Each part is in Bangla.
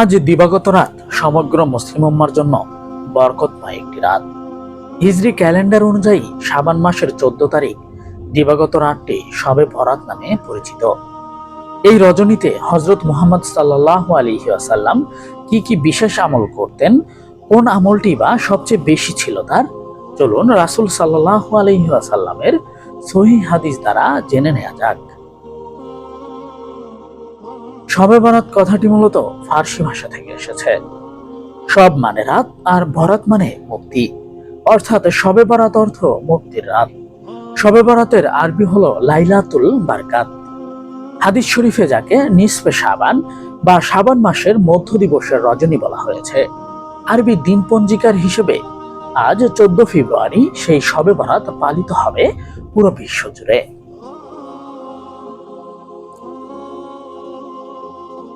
আজ দিবাগত রাত সমগ্র মুসলিম উম্মার জন্য বরকতময় একটি রাত। হিজরি ক্যালেন্ডার অনুযায়ী শাবান মাসের চোদ্দ তারিখ দিবাগত রাতটি সবে ভরাত নামে পরিচিত। এই রজনীতে হজরত মুহাম্মদ সাল্লাহ আলী আসাল্লাম কি কি বিশেষ আমল করতেন, কোন আমলটি বা সবচেয়ে বেশি ছিল তার, চলুন রাসুল সাল্লাহ আলহি আসাল্লামের সহি হাদিস দ্বারা জেনে নেওয়া যাক। শবে বরাত কথাটি মূলত ফার্সি ভাষা থেকে এসেছে। সব মানে রাত আর বরাত মানে মুক্তি। অর্থাৎ শবে বরাত অর্থ মুক্তির রাত। শবে বরাতের আরবি হলো লাইলাতুল বারকাত। হাদিস শরীফে যাকে নিসফে সাবান বা সাবান মাসের মধ্য দিবসের রজনী বলা হয়েছে। আরবি দিন পঞ্জিকার হিসেবে আজ চোদ্দ ফেব্রুয়ারি সেই শবে বরাত পালিত হবে পুরো বিশ্ব জুড়ে।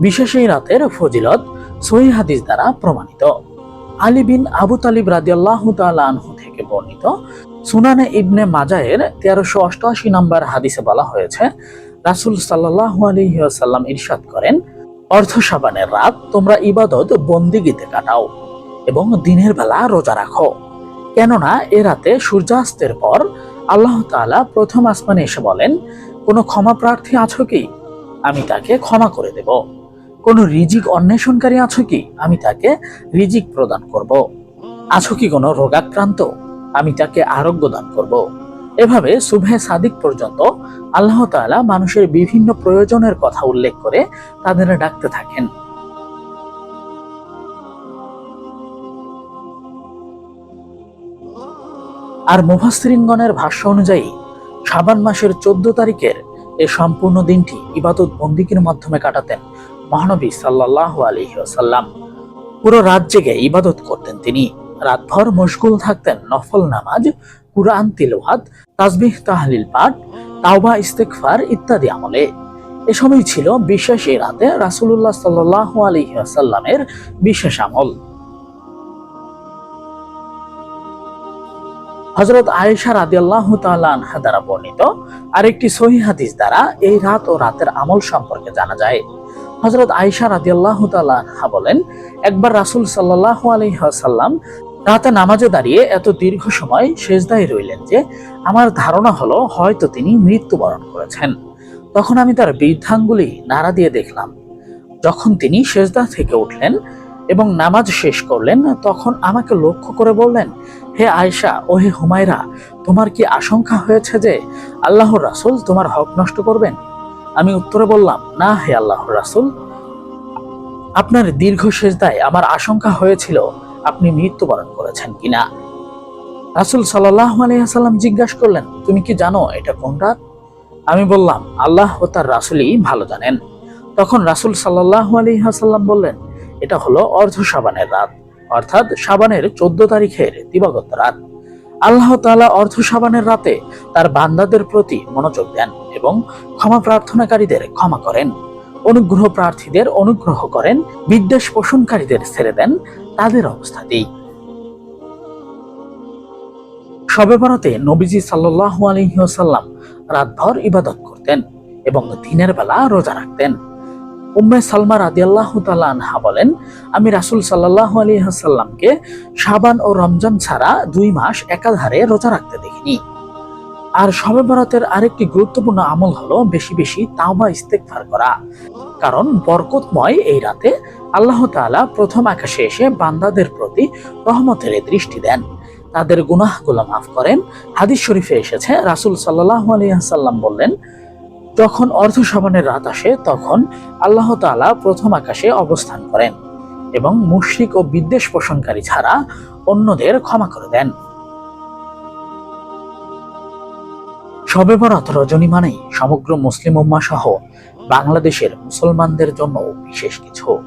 বিশেষ এই রাতের ফজিলত সহি হাদিস দ্বারা প্রমাণিত। আলী বিন আবু তালিব রাদিয়াল্লাহ আনহু থেকে বর্ণিত সুনানে ইবনে মাজায়ের তেরোশো অষ্টআশি নম্বর হাদিসে বলা হয়েছে, রাসুল সাল্লাহ আলহিহাসাল্লাম ইরশাদ করেন, অর্ধ সাবানের রাত তোমরা ইবাদত বন্দিগিতে কাটাও এবং দিনের বেলা রোজা রাখো। কেননা এ রাতে সূর্যাস্তের পর আল্লাহ তাআলা প্রথম আসমানে এসে বলেন, কোনো ক্ষমা প্রার্থী আছো কি? আমি তাকে ক্ষমা করে দেব। কোনো রিজিক অন্বেষণকারী আছো কি? আমি তাকে রিজিক প্রদান করব। আছো কি কোনো রোগাক্রান্ত? আমি তাকে আরোগ্য দান করব। এভাবে সুবহে সাদিক পর্যন্ত আল্লাহ তাআলা মানুষের বিভিন্ন প্রয়োজনের কথা উল্লেখ করে তাদের ডাকতে থাকেন। আর মুফাসরিনগণের ভাষ্য অনুযায়ী, শাবান মাসের চোদ্দ তারিখের এ সম্পূর্ণ দিনটি ইবাদত বন্দিকের মাধ্যমে কাটাতেন। মহানবী সাল্লাহ আলহিহাসাল্লাম পুরো রাত জেগে ইবাদত করতেন তিনি। রাতভর মশগুল থাকতেন, নফল নামাজ, কুরআন তিলওয়াত, তাসবিহ তাহলিল পাঠ, তাওবা ইস্তেকফার ইত্যাদি আমলে। এ সময় ছিল বিশেষ এই রাতে রাসুল্লাহ সাল্লাহ আলহিহাসাল্লামের বিশেষ আমল। হজরত আয়েশা রাদিয়াল্লাহু আনহা দ্বারা বর্ণিত আরেকটি সহি হাদিস দ্বারা এই রাত ও রাতের আমল সম্পর্কে জানা যায়। হজরত আয়েশা রাদিয়াল্লাহু তাআলা আনহা বলেন, একবার রাসূল সাল্লাল্লাহু আলাইহি ওয়াসাল্লাম রাতে নামাজে দাঁড়িয়ে এত দীর্ঘ সময় সেজদায় রইলেন যে, আমার ধারণা হলো হয়তো তিনি মৃত্যুবরণ করেছেন। তখন আমি তার বৃদ্ধাঙ্গুলি নাড়া দিয়ে দেখলাম। যখন তিনি সেজদা থেকে উঠলেন এবং নামাজ শেষ করলেন, তখন আমাকে লক্ষ্য করে বললেন, হে আয়েশা ও হে হুমায়রা, তোমার কি আশঙ্কা হয়েছে যে, আল্লাহর রাসুল তোমার হক নষ্ট করবেন? আমি উত্তরে বললাম, না হে আল্লাহ রাসুল, আপনার দীর্ঘ সেজদায় আমার আশঙ্কা হয়েছিল আপনি মৃত্যুবরণ করেছেন কিনা? রাসুল সাল্লাহ আলাইসাল্লাম জিজ্ঞাসা করলেন, তুমি কি জানো এটা কোন রাত? আমি বললাম, আল্লাহ ও তার রাসুলই ভালো জানেন। তখন রাসুল সাল্লাহ আলহিহাসাল্লাম বললেন, এটা হলো অর্ধ সাবানের রাত, অর্থাৎ সাবানের চোদ্দ তারিখের দিবাগত রাত। আল্লাহ তাআলা অর্ধ সাবানের রাতে তার বান্দাদের প্রতি মনোযোগ দেন এবং ক্ষমা প্রার্থনাকারীদের ক্ষমা করেন। অনুগ্রহ প্রার্থীদের অনুগ্রহ করেন, বিদ্বেষ পোষণকারীদের ছেড়ে দেন, তাদের অবস্থাতেই শবে বরাতে নবীজি সাল্লাহ আলহিহাসাল্লাম রাতভর ইবাদত করতেন এবং দিনের বেলা রোজা রাখতেন। উম্মে সালমা রাদিয়াল্লাহ তাআলা আনহা বলেন, আমি রাসূল সাল্লাল্লাহু আলাইহি ওয়াসাল্লামকে সাবান ও রমজান ছাড়া দুই মাস একাধারে রোজা রাখতে দেখিনি। আর শবে বরাতের আরেকটি গুরুত্বপূর্ণ আমল হলো বেশি বেশি তাওবা ইস্তেগফার করা। কারণ বরকতময় এই রাতে আল্লাহ তাআলা প্রথম আকাশে এসে বান্দাদের প্রতি রহমতের দৃষ্টি দেন। তাদের গুনাহগুলো মাফ করেন। হাদিস শরীফে এসেছে, রাসূল সাল্লাল্লাহু আলাইহি ওয়াসাল্লাম বললেন যখন অর্ধ সাবানের রাত আসে, তখন আল্লাহ তাআলা প্রথম আকাশে অবস্থান করেন এবং মুশরিক ও বিদ্বেষ পোষণকারী ছাড়া অন্যদের ক্ষমা করে দেন। শবে বরাত রজনী মানেই সমগ্র মুসলিম উম্মা সহ বাংলাদেশের মুসলমানদের জন্য বিশেষ কিছু।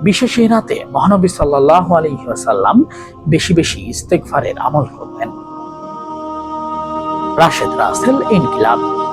বিশেষ এই রাতে মহানবী সাল্লাহ আলহিহাসাল্লাম বেশি বেশি ইস্তেকফারের আমল করবেন। রাশেদ রাসেল ইনকিলাব।